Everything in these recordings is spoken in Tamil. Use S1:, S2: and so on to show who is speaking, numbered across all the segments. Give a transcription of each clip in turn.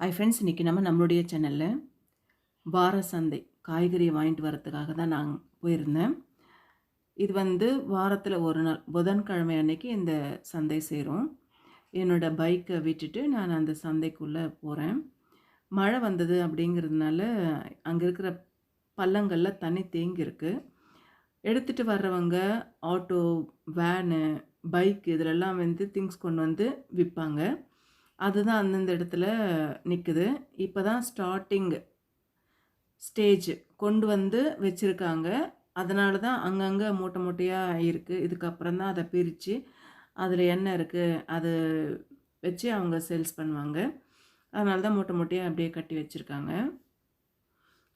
S1: ஐ ஃப்ரெண்ட்ஸ் இன்றைக்கி நம்ம நம்மளுடைய சேனலில் வார சந்தை காய்கறி வாங்கிட்டு வரதுக்காக தான் நான் போயிருந்தேன். இது வந்து வாரத்தில் ஒரு நாள் புதன்கிழமை அன்னைக்கு இந்த சந்தை சேரும். என்னோடய பைக்கை விட்டுட்டு நான் அந்த சந்தைக்குள்ளே போகிறேன் மழை வந்தது அப்படிங்கிறதுனால அங்கே இருக்கிற பள்ளங்களில் தண்ணி தேங்கியிருக்கு. எடுத்துகிட்டு வர்றவங்க ஆட்டோ வேனு பைக் இதிலெல்லாம் வந்து திங்ஸ் கொண்டு வந்து விற்பாங்க அதுதான் அந்தந்த இடத்துல நிற்குது இப்போ தான் ஸ்டார்டிங் ஸ்டேஜ் கொண்டு வந்து வச்சுருக்காங்க. அதனால தான் அங்கங்கே மூட்டை மூட்டையாக இருக்குது இதுக்கப்புறம் தான் அதை பிரித்து அதில் என்ன இருக்குது அது வச்சு அவங்க சேல்ஸ் பண்ணுவாங்க. அதனால தான் மூட்டை மூட்டையாக அப்படியே கட்டி வச்சுருக்காங்க.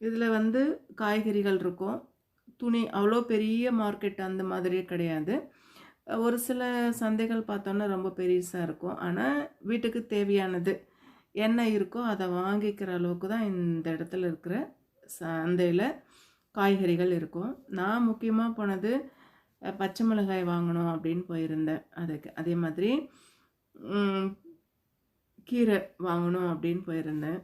S1: இதில் வந்து காய்கறிகள் இருக்கும். துணி அவ்வளோ பெரிய மார்க்கெட் அந்த மாதிரியே கிடையாது. ஒரு சில சந்தைகள் பார்த்தோன்னா ரொம்ப பெருசாக இருக்கும். ஆனால் வீட்டுக்கு தேவையானது என்ன இருக்கோ அதை வாங்கிக்கிற அளவுக்கு தான் இந்த இடத்துல இருக்கிற சந்தையில் காய்கறிகள் இருக்கும். நான் முக்கியமாக போனது பச்சை மிளகாய் வாங்கணும் அப்படின்னு போயிருந்தேன். அதுக்கு அதே மாதிரி கீரை வாங்கணும் அப்படின்னு போயிருந்தேன்.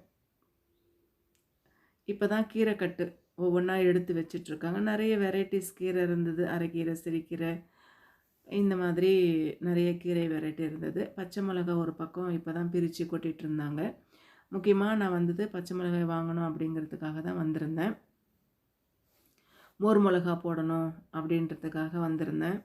S1: இப்போ தான் கீரை கட்டு ஒவ்வொன்றா எடுத்து வச்சிட்ருக்காங்க நிறைய வெரைட்டிஸ் கீரை இருந்தது. அரைக்கீரை சிறுக்கீரை இந்த மாதிரி நிறைய கீரை வெரைட்டி இருந்தது. பச்சை மிளகாய் ஒரு பக்கம் இப்போ தான் பிரித்து கொட்டிகிட்டு இருந்தாங்க. முக்கியமாக நான் வந்தது பச்சை மிளகாய் வாங்கணும் அப்படிங்கிறதுக்காக தான் வந்திருந்தேன். மோர் மிளகா போடணும் அப்படின்றதுக்காக வந்திருந்தேன்.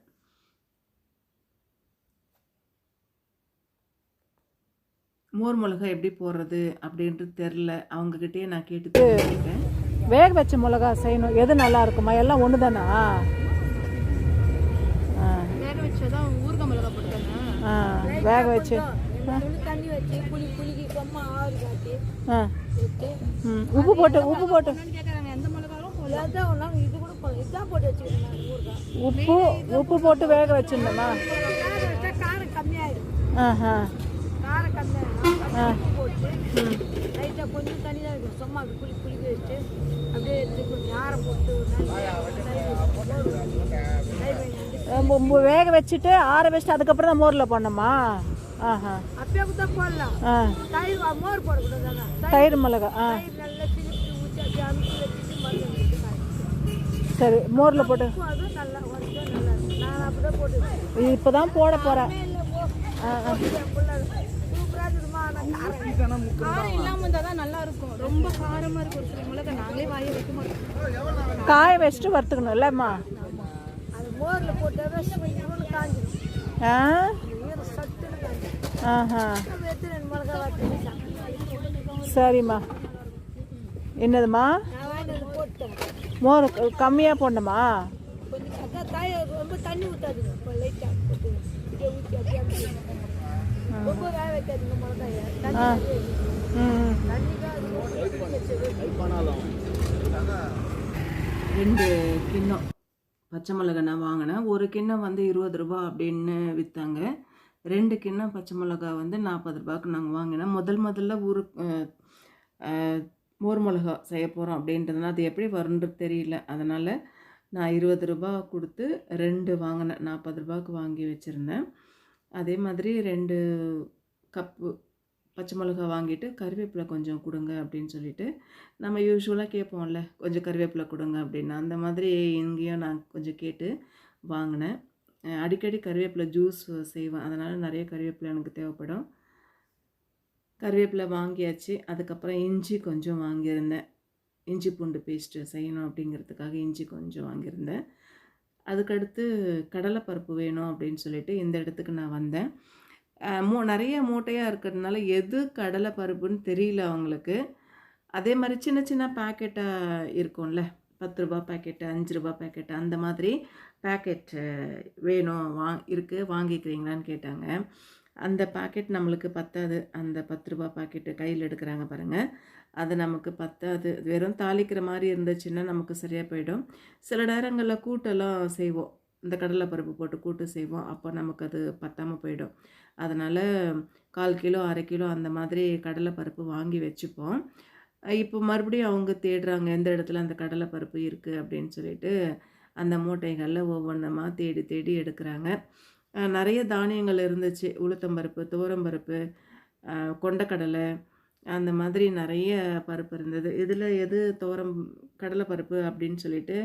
S1: மோர் மிளகா எப்படி போடுறது அப்படின்றது தெரில அவங்கக்கிட்டே நான் கேட்டு
S2: வேக வச்ச மிளகா செய்யணும். எது நல்லா இருக்குமா? எல்லாம் ஒன்று தானா
S3: வேக வச்சதான் ஊறுகாய் மிளகா போட்டுக்கோங்க
S2: ஆ வேக வச்சு
S3: தண்ணி வச்சு புளி புளிக்கு கம்மா ஆறு காட்டி
S2: ஆ
S3: வச்சு
S2: ம் உப்பு போட்டு உப்பு போட்டு. உப்பு உப்பு போட்டு வேக வச்சிருந்தோமா
S3: வேக வச்சா
S2: ஆஹா.
S3: கொஞ்சம் தண்ணி தான் சும்மா புளிக்க வச்சு அப்படியே எடுத்து கொஞ்சம் ஆரம் போட்டு
S2: வேக வச்சுட்டு ஆற வச்சுட்டு அதுக்கப்புறம் தான் மோரில் போடணுமா? ஆஹா.
S3: கூட போடலாம்
S2: ஆ.
S3: தயிர் மோர் போடக்கூடாது
S2: தயிர் மிளகா ஆ. சரி மோரில் போட்டு. இப்போ தான் போட போகிறேன்
S3: காரம் இல்லாம தான் நல்லா இருக்கும் ரொம்ப இருக்கும் மிளகா
S2: காய வச்சுட்டு வறுத்துக்கணும் இல்லைம்மா
S3: மோர்ல போட்டு கொஞ்சம் காஞ்சிடும்
S2: ஆ? ஆஹா. சரிம்மா.
S3: போட்டேன்.
S2: மோர் கம்மியாக போடணுமா?
S1: ரெண்டு கிண்ணம். பச்சை மிளகா நான் வாங்கினேன். ஒரு கிண்ணம் வந்து இருபது ரூபா அப்படின்னு விற்றாங்க ரெண்டு கிண்ணம் பச்சை மிளகா வந்து நாற்பது ரூபாய்க்கு நாங்கள் வாங்கினோம். முதல் முதல்ல ஊரு மோர் மிளகா செய்ய போகிறோம் அப்படின்றதுனால அது எப்படி வரும்ன்றது தெரியல. அதனால் நான் இருபது ரூபா கொடுத்து ரெண்டு வாங்கினேன். நாற்பது ரூபாய்க்கு வாங்கி வச்சுருந்தேன். அதே மாதிரி ரெண்டு கப்பு பச்சை மிளகா வாங்கிட்டு கருவேப்பிலை கொஞ்சம் கொடுங்க அப்படின்னு சொல்லிட்டு நம்ம யூஸ்வலாக கேட்போம்ல கொஞ்சம் கருவேப்பிலை கொடுங்க அப்படின்னு. அந்த மாதிரி இங்கேயும் நான் கொஞ்சம் கேட்டு வாங்கினேன். அடிக்கடி கருவேப்பிலை ஜூஸ் செய்வேன். அதனால் நிறைய கருவேப்பிலை எனக்கு தேவைப்படும். கருவேப்பிலை வாங்கியாச்சு. அதுக்கப்புறம் இஞ்சி கொஞ்சம் வாங்கியிருந்தேன். இஞ்சி பூண்டு பேஸ்ட்டு செய்யணும் அப்படிங்கிறதுக்காக இஞ்சி கொஞ்சம் வாங்கியிருந்தேன். அதுக்கடுத்து கடலைப்பருப்பு வேணும் அப்படின்னு சொல்லிட்டு இந்த இடத்துக்கு நான் வந்தேன். மூ நிறைய மூட்டையாக இருக்கிறதுனால எது கடலை பருப்புன்னு தெரியல அவங்களுக்கு. அதே மாதிரி சின்ன சின்ன பேக்கெட்டாக இருக்கும்ல. பத்து ரூபா பேக்கெட்டு அஞ்சு ரூபா பேக்கெட்டு அந்த மாதிரி பேக்கெட் வேணும் வா இருக்குது வாங்கிக்கிறீங்களான்னு கேட்டாங்க. அந்த பேக்கெட் நம்மளுக்கு பத்தாது. அந்த பத்து ரூபா பாக்கெட்டு கையில் எடுக்கிறாங்க பாருங்கள் அது நமக்கு பத்தாது. வெறும் தாளிக்கிற மாதிரி இருந்துச்சுன்னா நமக்கு சரியாக போயிடும். சில நேரங்களில் கூட்டெல்லாம் செய்வோம். இந்த கடலைப்பருப்பு போட்டு கூட்டு செய்வோம். அப்போ நமக்கு அது பத்தாமல் போயிடும். அதனால் கால் கிலோ அரை கிலோ அந்த மாதிரி கடலைப்பருப்பு வாங்கி வச்சுப்போம். இப்போ மறுபடியும் அவங்க தேடுறாங்க எந்த இடத்துல அந்த கடலைப்பருப்பு இருக்குது அப்படின்னு சொல்லிட்டு அந்த மூட்டைகளில் ஒவ்வொன்றமாக தேடி தேடி எடுக்கிறாங்க. நிறைய தானியங்கள் இருந்துச்சு. உளுத்தம்பருப்பு துவரம்பருப்பு கொண்டக்கடலை அந்த மாதிரி நிறைய பருப்பு இருந்தது. இதில் எது துவரம் கடலைப்பருப்பு அப்படின்னு சொல்லிட்டு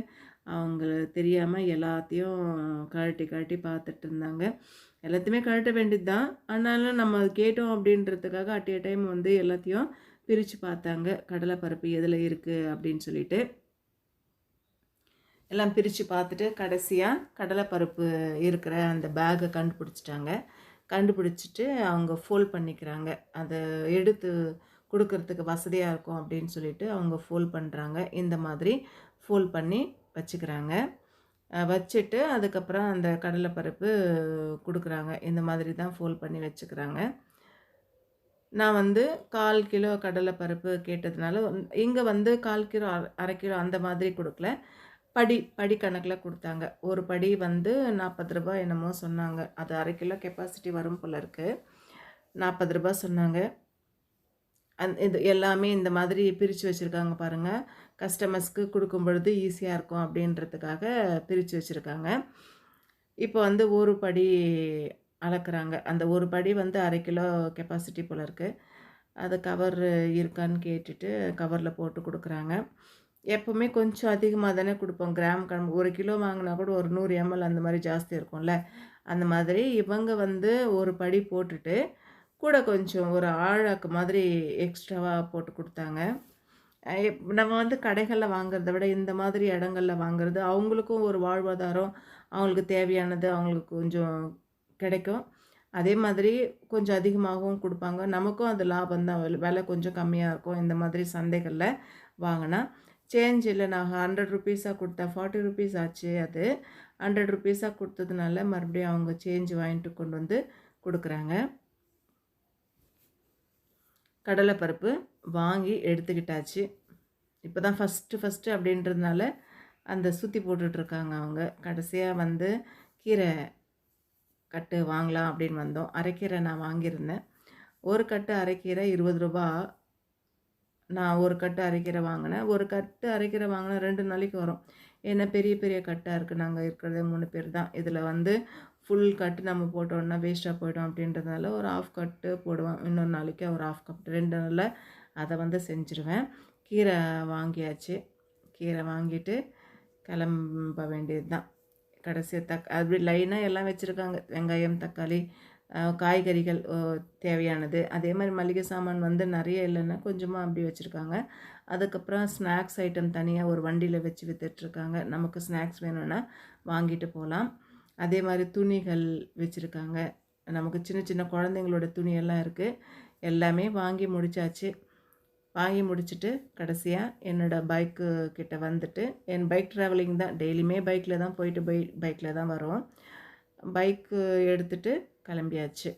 S1: அவங்க தெரியாமல் எல்லாத்தையும் கழட்டி கழட்டி பார்த்துட்டு இருந்தாங்க எல்லாத்தையுமே கழட்ட வேண்டியது தான் ஆனாலும் நம்ம கேட்டோம் அப்படின்றதுக்காக அட் ஏ டைம் வந்து எல்லாத்தையும் பிரித்து பார்த்தாங்க. கடலை பருப்பு எதில் இருக்குது அப்படின்னு சொல்லிட்டு. எல்லாம் பிரித்து பார்த்துட்டு கடைசியாக கடலைப்பருப்பு இருக்கிற அந்த பேக்கை கண்டுபிடிச்சிட்டாங்க. கண்டுபிடிச்சிட்டு அவங்க ஃபோல்ட் பண்ணிக்கிறாங்க. அதை எடுத்து கொடுக்கறதுக்கு வசதியாக இருக்கும் அப்படின்னு சொல்லிட்டு அவங்க ஃபோல்ட் பண்ணுறாங்க இந்த மாதிரி ஃபோல்ட் பண்ணி வச்சுக்கிறாங்க. வச்சுட்டு அதுக்கப்புறம் அந்த கடலைப்பருப்பு கொடுக்குறாங்க. இந்த மாதிரி தான் ஃபோல் பண்ணி வச்சுக்கிறாங்க. நான் வந்து கால் கிலோ கடலைப்பருப்பு கேட்டதுனால இங்கே வந்து கால் கிலோ அரை- அரை கிலோ அந்த மாதிரி கொடுக்கல. படி படி கணக்கில் கொடுத்தாங்க. ஒரு படி வந்து நாற்பது ரூபாய் என்னமோ சொன்னாங்க. அது அரை கிலோ கெப்பாசிட்டி வரும் போல இருக்குது நாற்பது ரூபாய் சொன்னாங்க. அந் இது எல்லாமே இந்த மாதிரி பிரித்து வச்சுருக்காங்க பாருங்கள் கஸ்டமர்ஸ்க்கு கொடுக்கும் பொழுது ஈஸியாக இருக்கும் அப்படின்றதுக்காக பிரித்து வச்சுருக்காங்க. இப்போ வந்து ஒரு படி அளக்குறாங்க. அந்த ஒரு படி வந்து அரை கிலோ கெப்பாசிட்டி போல் இருக்குது அது கவர் இருக்கான்னு கேட்டுட்டு கவரில் போட்டு கொடுக்குறாங்க. எப்போவுமே கொஞ்சம் அதிகமாக தானே கொடுப்போம். கிராம் கண் ஒரு கிலோ வாங்கினா கூட ஒரு நூறு எம்எல் அந்த மாதிரி ஜாஸ்தி இருக்கும்ல. அந்த மாதிரி இவங்க வந்து ஒரு படி போட்டுட்டு கூட கொஞ்சம் ஒரு ஆழாக்கு மாதிரி எக்ஸ்ட்ராவாக போட்டு கொடுத்தாங்க. நம்ம வந்து கடைகளில் வாங்குறத விட இந்த மாதிரி இடங்களில் வாங்குறது அவங்களுக்கும் ஒரு வாழ்வாதாரம் அவங்களுக்கு தேவையானது அவங்களுக்கு கொஞ்சம் கிடைக்கும். அதே மாதிரி கொஞ்சம் அதிகமாகவும் கொடுப்பாங்க. நமக்கும் அது லாபம் தான். விலை கொஞ்சம் கம்மியாக இருக்கும் இந்த மாதிரி சந்தைகளில் வாங்கினா. சேஞ்ச் இல்லை. நான் ஹண்ட்ரட் ருபீஸாக கொடுத்தேன் ஃபார்ட்டி ருபீஸ் ஆச்சு அது. ஹண்ட்ரட் ருபீஸாக கொடுத்ததுனால மறுபடியும் அவங்க சேஞ்ச் வாங்கிட்டு கொண்டு வந்து கொடுக்குறாங்க. கடலைப்பருப்பு வாங்கி எடுத்துக்கிட்டாச்சு. இப்போ தான் ஃபஸ்ட்டு ஃபஸ்ட்டு அப்படின்றதுனால அந்த சுற்றி போட்டுட்ருக்காங்க அவங்க. கடைசியாக வந்து கீரை கட்டு வாங்கலாம் அப்படின்னு வந்தோம். அரைக்கீரை நான் வாங்கியிருந்தேன். ஒரு கட்டு அரைக்கீரை இருபது ரூபா. நான் ஒரு கட்டு அரைக்கீரை வாங்கினேன். ஒரு கட்டு அரைக்கீரை வாங்கினா ரெண்டு நாளைக்கு வரும். ஏன்னா பெரிய பெரிய கட்டாக இருக்குது நாங்கள் இருக்கிறது மூணு பேர் தான். இதில் வந்து ஃபுல் கட்டு நம்ம போட்டோன்னா வேஸ்ட்டாக போயிடும் அப்படின்றதுனால ஒரு ஆஃப் கட்டு போடுவேன். இன்னொரு நாளைக்கு ஒரு ஆஃப் கப் ரெண்டு நாளில் அதை வந்து செஞ்சுருவேன். கீரை வாங்கியாச்சு. கீரை வாங்கிட்டு கிளம்ப வேண்டியது தான் கடைசியாக தக் அப்படி லைனாக எல்லாம் வச்சுருக்காங்க. வெங்காயம் தக்காளி காய்கறிகள் தேவையானது. அதே மாதிரி மளிகை சாமான் வந்து நிறைய இல்லைன்னா கொஞ்சமாக அப்படி வச்சுருக்காங்க. அதுக்கப்புறம் ஸ்நாக்ஸ் ஐட்டம் தனியாக ஒரு வண்டியில் வச்சு விற்றுட்ருக்காங்க நமக்கு ஸ்நாக்ஸ் வேணும்னா வாங்கிட்டு போகலாம். அதே மாதிரி துணிகள் வச்சுருக்காங்க. நமக்கு சின்ன சின்ன குழந்தைங்களோட துணியெல்லாம் இருக்குது எல்லாமே வாங்கி முடிச்சாச்சு. வாங்கி முடிச்சுட்டு கடைசியாக என்னோடய பைக்கு கிட்டே வந்துட்டு என் பைக் ட்ராவலிங் தான். டெய்லியுமே பைக்கில் தான் போயிட்டு பை பைக்கில் தான் வரும் பைக்கு எடுத்துகிட்டு கிளம்பியாச்சு.